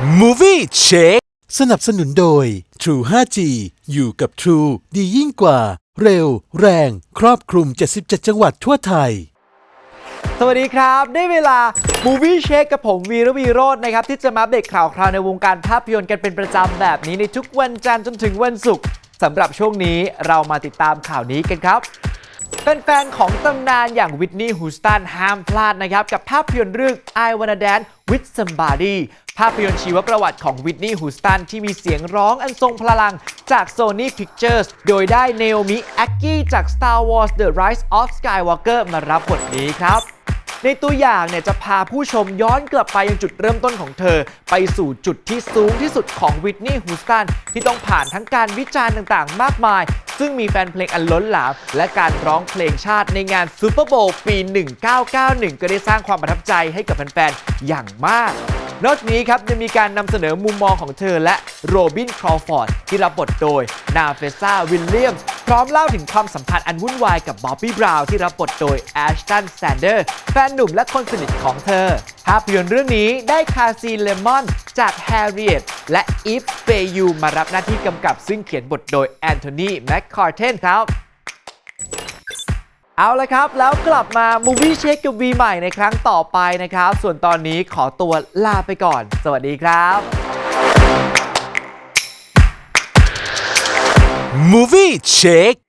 Movie Check สนับสนุนโดย True 5G อยู่กับ True ดียิ่งกว่า เร็ว แรง ครอบคลุม 77 จังหวัดทั่วไทย สวัสดีครับ ได้เวลา Movie Check กับผมวีระวีโรจน์นะครับ ที่จะมาอัปเดตข่าวคราวในวงการภาพยนตร์กันเป็นประจำแบบนี้ในทุกวันจันทร์จนถึงวันศุกร์สำหรับช่วงนี้เรามาติดตามข่าวนี้กันครับ แฟนๆของตำนานอย่างวิทนีย์ฮูสตันห้ามพลาดนะครับ กับภาพยนตร์เรื่อง I Wanna Dance with Somebody ภาพยนตร์ชีวประวัติของวิทนีย์ฮูสตันที่มีเสียงร้องอันทรงพลังจาก Sony Pictures โดยได้เนโอมิแอคกี้จาก Star Wars The Rise of Skywalker มารับบทนี้ครับ ในตัวอย่างเนี่ยจะพาผู้ชมย้อนกลับไปยังจุดเริ่มต้นของเธอ ไปสู่จุดที่สูงที่สุดของวิทนีย์ฮูสตันที่ต้องผ่านทั้งการวิจารณ์ต่างๆ มากมาย ซึ่งมีแฟนเพลงอันล้นหลามและการร้องเพลงชาติในงานซูเปอร์โบว์ปี 1991 ก็ได้สร้างความประทับใจให้กับแฟนๆ อย่างมาก นอกจากนี้ครับยังมีการนำเสนอมุมมองของเธอและโรบินครอฟอร์ดที่รับบทโดยนาเฟซ่าวิลเลียมส์พร้อมเล่าถึงความสัมพันธ์อันวุ่นวายกับบ๊อบบี้บราวน์ที่รับบทโดยแอชตันแซนเดอร์แฟนหนุ่มและคนสนิทของเธอ ภาพยนตร์เรื่องนี้ได้คาซีเลมอนจากแฮร์ริเอต และอีฟเฟยูมารับหน้าที่กำกับซึ่งเขียนบทโดยแอนโทนีแมคคาร์เทนครับเอาละครับ แล้วกลับมา Movie Check กับวีใหม่ในครั้งต่อไปนะครับ ส่วนตอนนี้ขอตัวลาไปก่อน สวัสดีครับ Movie Check